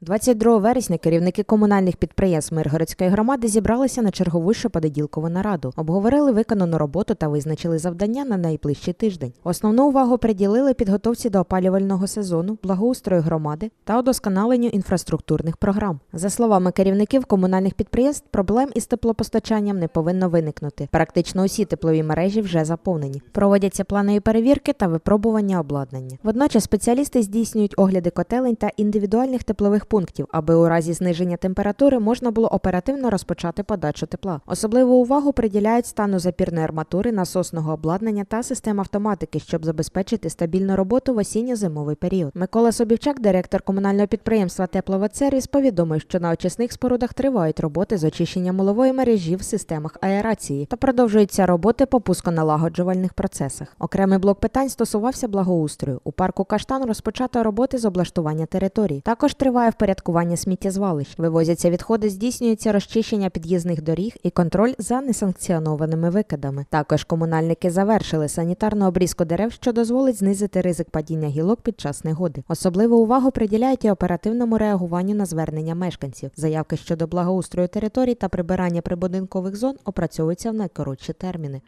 22 вересня керівники комунальних підприємств Миргородської громади зібралися на чергову щопонеділкову нараду, обговорили виконану роботу та визначили завдання на найближчий тиждень. Основну увагу приділили підготовці до опалювального сезону, благоустрою громади та удосконаленню інфраструктурних програм. За словами керівників комунальних підприємств, проблем із теплопостачанням не повинно виникнути. Практично усі теплові мережі вже заповнені. Проводяться планові перевірки та випробування обладнання. Водночас спеціалісти здійснюють огляди котелень та індивідуальних теплових пунктів, аби у разі зниження температури можна було оперативно розпочати подачу тепла. Особливу увагу приділяють стану запірної арматури, насосного обладнання та систем автоматики, щоб забезпечити стабільну роботу в осінньо-зимовий період. Микола Собівчак, директор комунального підприємства Тепловодсервіс, повідомив, що на очисних спорудах тривають роботи з очищення мулової мережі в системах аерації та продовжуються роботи по пусконалагоджувальних процесах. Окремий блок питань стосувався благоустрою. У парку Каштан розпочато роботи з облаштування території. Також триває впорядкування сміттєзвалищ. Вивозяться відходи, здійснюється розчищення під'їзних доріг і контроль за несанкціонованими викидами. Також комунальники завершили санітарну обрізку дерев, що дозволить знизити ризик падіння гілок під час негоди. Особливу увагу приділяють і оперативному реагуванню на звернення мешканців. Заявки щодо благоустрою територій та прибирання прибудинкових зон опрацьовуються в найкоротші терміни.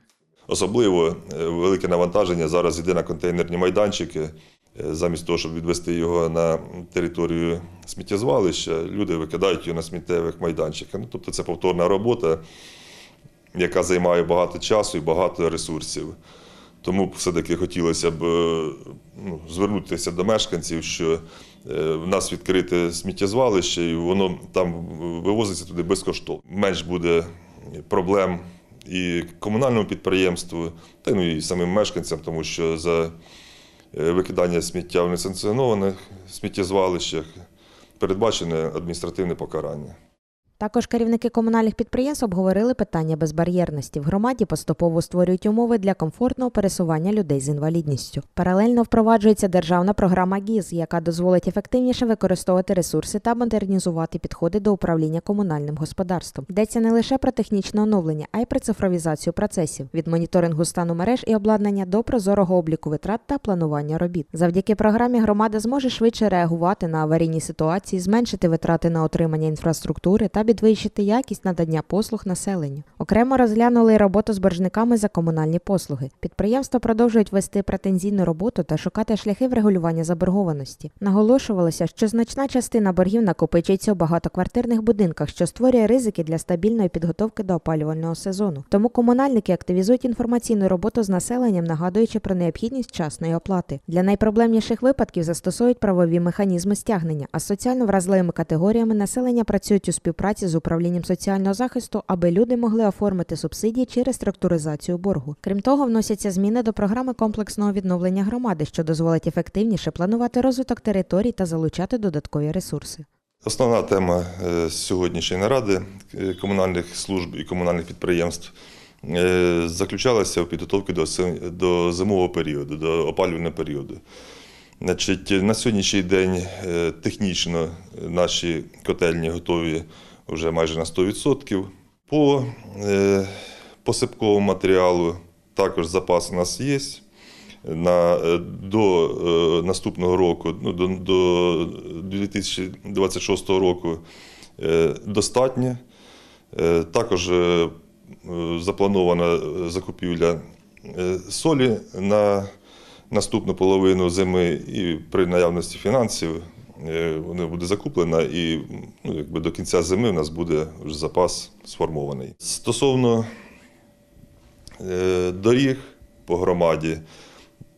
Особливо е, велике навантаження зараз йде на контейнерні майданчики. Е, Замість того, щоб відвести його на територію сміттєзвалища, люди викидають його на сміттєвих майданчиках. Ну, тобто це повторна робота, яка займає багато часу і багато ресурсів. Тому все-таки хотілося б е, ну, звернутися до мешканців, що е, в нас відкрите сміттєзвалище, і воно там вивозиться туди безкоштовно. Менш буде проблем і комунальному підприємству, та ну і самим мешканцям, тому що за викидання сміття в несанкціонованих сміттєзвалищах передбачене адміністративне покарання. Також керівники комунальних підприємств обговорили питання безбар'єрності. В громаді поступово створюють умови для комфортного пересування людей з інвалідністю. Паралельно впроваджується державна програма ГІЗ, яка дозволить ефективніше використовувати ресурси та модернізувати підходи до управління комунальним господарством. Йдеться не лише про технічне оновлення, а й про цифровізацію процесів від моніторингу стану мереж і обладнання до прозорого обліку витрат та планування робіт. Завдяки програмі громада зможе швидше реагувати на аварійні ситуації, зменшити витрати на отримання інфраструктури та підвищити якість надання послуг населенню. Окремо розглянули роботу з боржниками за комунальні послуги. Підприємства продовжують вести претензійну роботу та шукати шляхи врегулювання заборгованості. Наголошувалося, що значна частина боргів накопичується у багатоквартирних будинках, що створює ризики для стабільної підготовки до опалювального сезону. Тому комунальники активізують інформаційну роботу з населенням, нагадуючи про необхідність вчасної оплати. Для найпроблемніших випадків застосовують правові механізми стягнення, а соціально вразливими категоріями населення працюють у співпраці з управлінням соціального захисту, аби люди могли оформити субсидії чи реструктуризацію боргу. Крім того, вносяться зміни до програми комплексного відновлення громади, що дозволить ефективніше планувати розвиток територій та залучати додаткові ресурси. Основна тема е, сьогоднішньої наради е, комунальних служб і комунальних підприємств е, заключалася в підготовці до зимового періоду, до опалювального періоду. Значить, на сьогоднішній день технічно наші котельні готові вже майже на 100%. По е, посипковому матеріалу також запас у нас є. На, е, до е, наступного року, ну, до, до 2026 року достатньо. Також запланована закупівля солі на наступну половину зими і при наявності фінансів вона буде закуплена і ну, якби до кінця зими у нас буде вже запас сформований. Стосовно е, доріг по громаді,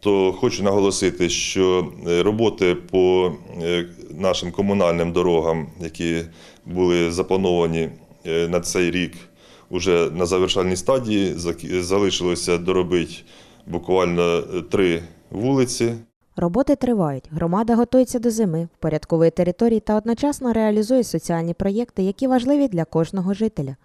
то хочу наголосити, що е, роботи по е, нашим комунальним дорогам, які були заплановані е, на цей рік, вже на завершальній стадії залишилося доробити буквально е, три вулиці. Роботи тривають. Громада готується до зими, впорядковує території та одночасно реалізує соціальні проєкти, які важливі для кожного жителя.